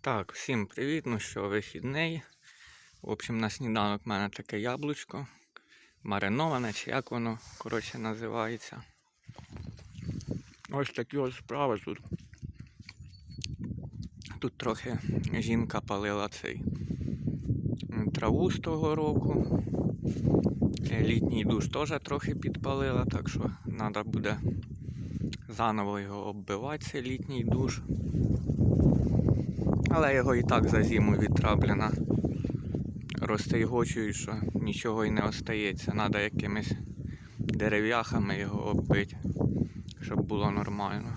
Так, всім привіт. Ну що, вихідний. В общем, на сніданок в мене таке яблучко. Мариноване, чи як воно, коротше, називається. Ось такі ось справи тут. Тут трохи жінка палила цей траву з того року. Е, Літній душ теж трохи підпалила, так що треба буде заново його оббивати, цей літній душ. Але його і так за зиму відтраплено. Розтайгочують, що нічого і не остається. Треба якимись дерев'яхами його оббити, щоб було нормально.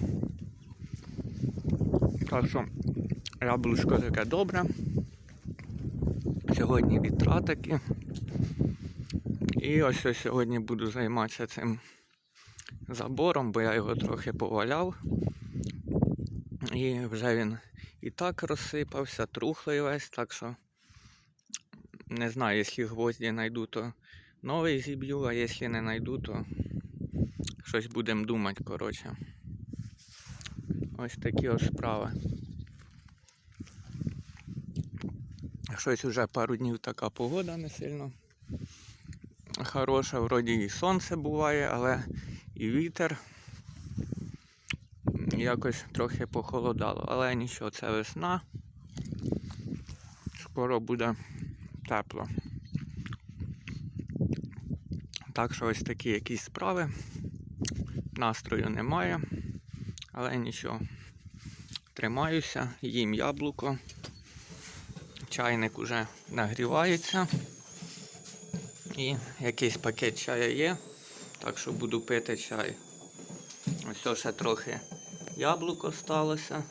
Так що яблучко таке добре. Сьогодні вітра такі. І ось ось сьогодні буду займатися цим забором, бо я його трохи поваляв. І вже він і так розсипався, трухлий весь, так що не знаю, якщо гвозді знайду, то новий зіб'ю, а якщо не знайду, то щось будемо думати, коротше. Ось такі ось справи. Щось уже пару днів така погода не сильно хороша, вроді і сонце буває, але і вітер якось трохи похолодало. Але нічого, це весна. Скоро буде тепло. Так що ось такі якісь справи. Настрою немає, але нічого. Тримаюся, їм яблуко. Чайник уже нагрівається. І якийсь пакет чаю є. Так що буду пити чай. Ось ще трохи яблуко сталося.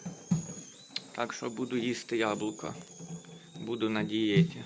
Так що буду їсти яблуко. Буду на дієті.